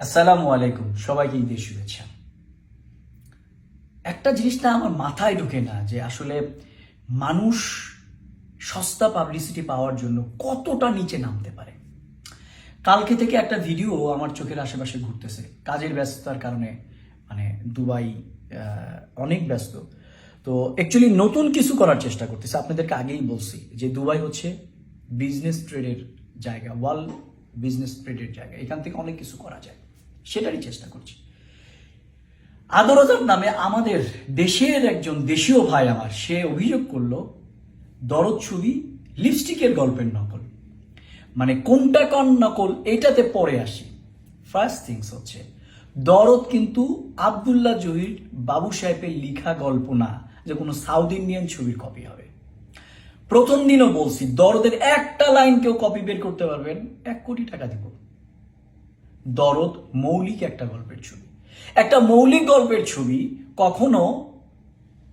আসসালামু আলাইকুম, সবাইকে ঈদের শুভেচ্ছা। একটা জিনিস না আমার মাথায় ঢুকে না যে আসলে মানুষ সস্তা পাবলিসিটি পাওয়ার জন্য কতটা নিচে নামতে পারে। কালকে থেকে একটা ভিডিও আমার চোখের আশেপাশে ঘুরতেছে। কাজের ব্যস্ততার কারণে মানে দুবাই অনেক ব্যস্ত। তো অ্যাকচুয়ালি নতুন কিছু করার চেষ্টা করতেছে। আপনাদেরকে আগেই বলছি যে দুবাই হচ্ছে বিজনেস ট্রেডের জায়গা ওয়ার্ল্ড বিজনেস ট্রেডের জায়গা। এখান থেকে অনেক কিছু করা যায়। সেটারই চেষ্টা করছি। আদরজার নামে আমাদের দেশের একজন দেশীয় ভাই আমার, সে অভিযোগ করল, দরদ ছবি, লিপস্টিকের গল্পের নকল। মানে কোনটা কন নকল, এটাতে পরে আসি। ফার্স্ট থিংস হচ্ছে, দরদ কিন্তু আবদুল্লাহ জহির বাবু সাহেবের লিখা গল্প না, যে কোনো সাউথ ইন্ডিয়ান ছবির কপি হবে। প্রথম দিনও বলছি, দরদের একটা লাইন কেউ কপি বের করতে পারবেন, এক কোটি টাকা দিব। দরদ মৌলিক একটা গল্পের ছবি। একটা মৌলিক গল্পের ছবি কখনো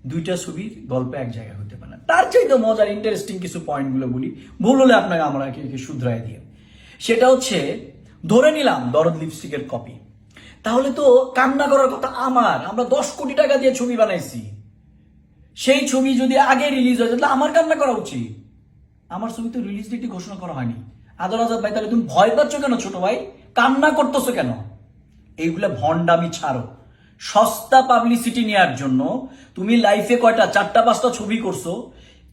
দুইটা ছবির গল্প এক জায়গায় হতে পারে না। তার চাইতে মজার ইন্টারেস্টিং কিছু পয়েন্টগুলো বলি। ভুল হলে আপনাকে আমরা কি শুধরাই দিয়ে। সেটা হচ্ছে, ধরে নিলাম দরদ লিপস্টিকের কপি তাহলে তো কান্না করার কথা আমার। আমরা দশ কোটি টাকা দিয়ে ছবি বানাইছি। সেই ছবি যদি আগে রিলিজ হয় তাহলে আমার কান্না করা উচিত। আমার ছবি তো রিলিজ ডেটই ঘোষণা করা হয়নি। আদর আজাদ ভাই, তাহলে তুমি ভয় পাচ্ছ কেন ছোট ভাই? কান্না করতেছো কেন? এইগুলা ভণ্ডামি ছাড়ো। সস্তা পাবলিসিটি নেওয়ার জন্য তুমি লাইফে কয়টা, চারটা, পাঁচটা ছবি করছ,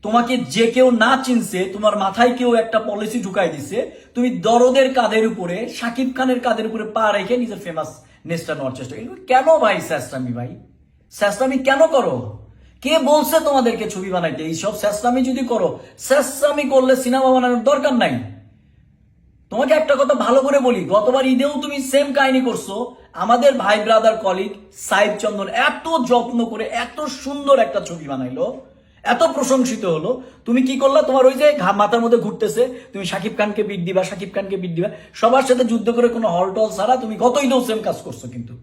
তোমাকে যে কেউ না চিনছে, তোমার মাথায় কেউ একটা পলিসি ঢুকাই দিছে, তুমি দরদের কাঁধের উপরে, সাকিব খানের কাঁধের উপরে পা রেখে নিজের ফেমাস নেস্টা নেওয়ার চেষ্টা করো। কেন ভাই স্যাস্তামি ভাই? স্যাস্তামি কেন করো? কে বলছে তোমাদেরকে ছবি বানাইতে? এইসব স্যাস্তামি যদি করো স্যাস্তামি করলে সিনেমা বানানোর দরকার নাই। তোমাকে একটা কথা ভালো করে বলি, গতবার ঈদেও তুমি সেম কাহিনী করছ। আমাদের ভাই ব্রাদার কলিগ সাইব চন্দন এত যত্ন করে, এত সুন্দর একটা ছবি বানাইলো, এত প্রশংসিত হলো। তুমি কি করলা? তোমার ওই যে মাথার মধ্যে ঘুরতেছে, তুমি শাকিব খানকে বিট দিবা শাকিব খানকে বিট দিবা। সবার সাথে যুদ্ধ করে কোনো হল টল ছাড়া তুমি গত ঈদেও সেম কাজ করছ কিন্তু।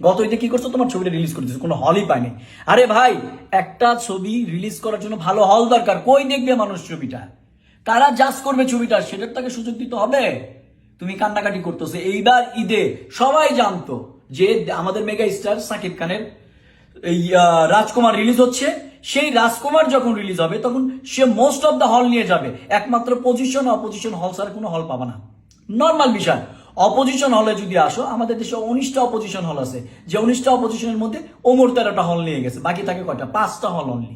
গত ঈদে কি করছ? তোমার ছবিটা রিলিজ করে দিচ্ছ কোনো হলই পায়নি। আরে ভাই, একটা ছবি রিলিজ করার জন্য ভালো হল দরকার। কই দেখবে মানুষ ছবিটা? কারা জাজ করবে ছবিটা সেটার তাকে সুযোগ দিতে হবে। তুমি কান্নাকাটি করতেছে। এইবার ঈদে সবাই জানতো যে আমাদের মেগা স্টার সাকিব খানের এই রাজকুমার রিলিজ হচ্ছে। সেই রাজকুমার যখন রিলিজ হবে, তখন সে মোস্ট অফ দ্য হল নিয়ে যাবে। একমাত্র পজিশন অপোজিশন হল ছাড়া কোনো হল পাবা না। নর্মাল বিষয়। অপোজিশন হলে যদি আসো, আমাদের দেশে উনিশটা অপোজিশন হল আছে। যে উনিশটা অপোজিশনের মধ্যে ওমর তেরোটা হল নিয়ে গেছে। বাকি থাকে কয়টা? পাঁচটা হল অনলি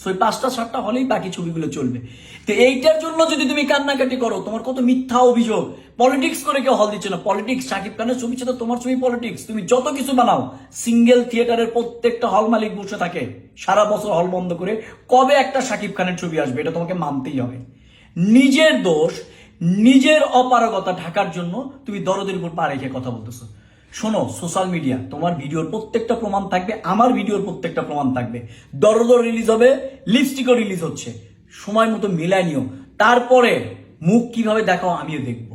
সো পাঁচটা, সাতটা হলেই বাকি ছবিগুলো চলবে। তো এইটার জন্য যদি তুমি কান্নাকাটি করো, তোমার কত মিথ্যা অভিযোগ। পলিটিক্স করে কেউ হল দিচ্ছে না। পলিটিক্স সাকিব খানের ছবি ছিল তোমার ছবি পলিটিক্স তুমি যত কিছু বানাও সিঙ্গেল থিয়েটারের প্রত্যেকটা হল মালিক বসে থাকে। সারা বছর হল বন্ধ করে কবে একটা সাকিব খানের ছবি আসবে, এটা তোমাকে মানতেই হবে। নিজের দোষ, নিজের অপারগতা ঢাকার জন্য তুমি দরদের উপর পা রেখে কথা বলতেছো। শোনো সোশ্যাল মিডিয়া তোমার ভিডিওর প্রত্যেকটা প্রমাণ থাকবে, আমার ভিডিওর প্রত্যেকটা প্রমাণ থাকবে। দরদর রিলিজ হবে লিপস্টিকও রিলিজ হচ্ছে। সময় মতো মিলায় নিও। তারপরে মুখ কীভাবে দেখাও আমিও দেখব।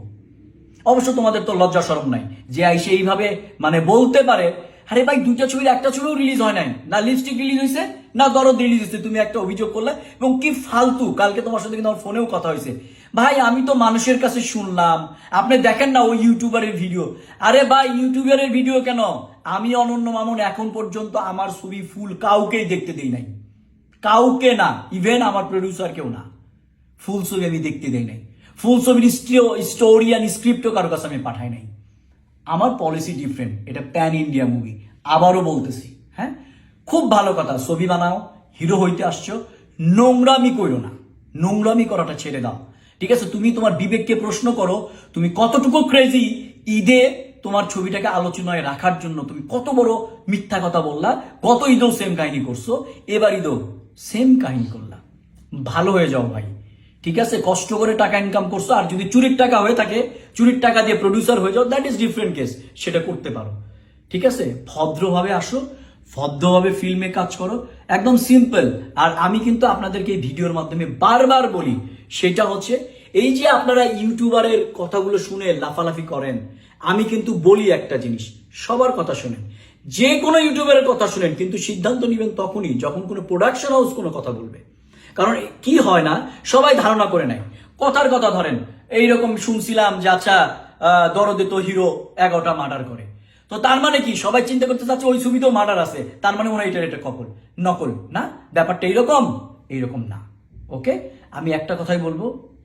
অবশ্য তোমাদের তো লজ্জা সরম নাই যে আইসে এইভাবে মানে বলতে পারে, আরে ভাই, দুইটা ছবির একটা ছবিও রিলিজ হয় নাই। না লিপস্টিক রিলিজ হয়েছে না দরদ রিলিজ হয়েছে তুমি একটা অভিযোগ করলে এবং কি ফালতু, কালকে তোমার সাথে কিন্তু আমার ফোনেও কথা হয়েছে ভাই, আমি তো মানুষের কাছে শুনলাম। আপনি দেখেন না ওই ইউটিউবারের ভিডিও। আরে ভাই, ইউটিউবারের ভিডিও কেন? আমি অনন্য মামুন এখন পর্যন্ত আমার ছবি ফুল কাউকেই দেখতে দেই নাই। কাউকে না ইভেন আমার প্রডিউসার কেউ না। ফুল ছবি আমি দেখতে দেই নাই। ফুল ছবির স্টোরি অ্যান্ড স্ক্রিপ্টও কারও কাছে আমি পাঠাই নাই। আমার পলিসি ডিফারেন্ট এটা প্যান ইন্ডিয়া মুভি আবারও বলতেছি হ্যাঁ? খুব ভালো কথা, ছবি বানাও হিরো হইতে আসছো। নোংরামি করো না। নোংরামি করাটা ছেড়ে দাও। ঠিক আছে, তুমি তোমার বিবেককে প্রশ্ন করো, তুমি কতটুকু ক্রেজি ঈদে তোমার ছবিটাকে আলোচনায় রাখার জন্য তুমি কত বড় মিথ্যা কথা বললা গত ঈদেও সেম কাহিনী করছ, এবার ঈদেও সেম কাহিনী করলা। ভালো হয়ে যাও ভাই, ঠিক আছে, কষ্ট করে টাকা ইনকাম করছ, আর যদি চুরির টাকা হয়ে থাকে, চুরির টাকা দিয়ে প্রডিউসার হয়ে যাও দ্যাট ইজ ডিফারেন্ট কেস সেটা করতে পারো। ঠিক আছে, ভদ্রভাবে আসো, ভদ্রভাবে ফিল্মে কাজ করো, একদম সিম্পল আর আমি কিন্তু আপনাদেরকে এই ভিডিওর মাধ্যমে বারবার বলি, সেটা হচ্ছে এই যে আপনারা ইউটিউবারের কথাগুলো শুনে লাফালাফি করেন, আমি কিন্তু বলি একটা জিনিস, সবার কথা শুনেন। যে কোনো ইউটিউবারের কথা শুনেন, কিন্তু সিদ্ধান্ত নেবেন তখনই যখন কোনো প্রোডাকশন হাউস কোনো কথা বলবে। কারণ কি হয় না, সবাই ধারণা করে নেয়। কথার কথা ধরেন, এইরকম শুনছিলাম যে আচ্ছা দরদে তো হিরো এগারোটা মার্ডার করে। তো তার মানে কি, সবাই চিন্তা করতে চাচ্ছে ওই ছবিতেও মার্ডার আছে, তার মানে মনে হয় এটার এটা কপল। নকল, না? ব্যাপারটা এইরকম এইরকম না। ওকে আমি একটা কথাই বলব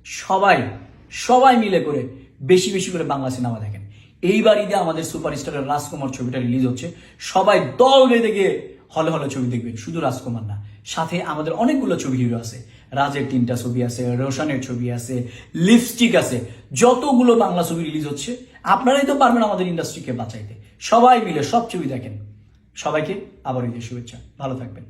সবাই সবাই মিলে করে বেশি বেশি করে বাংলা সিনেমা দেখেন। এইবার ঈদে আমাদের সুপারস্টারের রাজকুমার ছবিটা রিলিজ হচ্ছে। সবাই দল বেঁধে গিয়ে হলে হলে ছবি দেখবেন, শুধু রাজকুমার না। সাথে আমাদের অনেকগুলো ছবি হিরো আছে। রাজের তিনটা ছবি আছে, রোশনের ছবি আছে লিপস্টিক আছে। যতগুলো বাংলা ছবি রিলিজ হচ্ছে, আপনারাই তো পারবেন আমাদের ইন্ডাস্ট্রিকে বাঁচাইতে। সবাই মিলে সব ছবি দেখেন। সবাইকে আবার ঈদের শুভেচ্ছা। ভালো থাকবেন।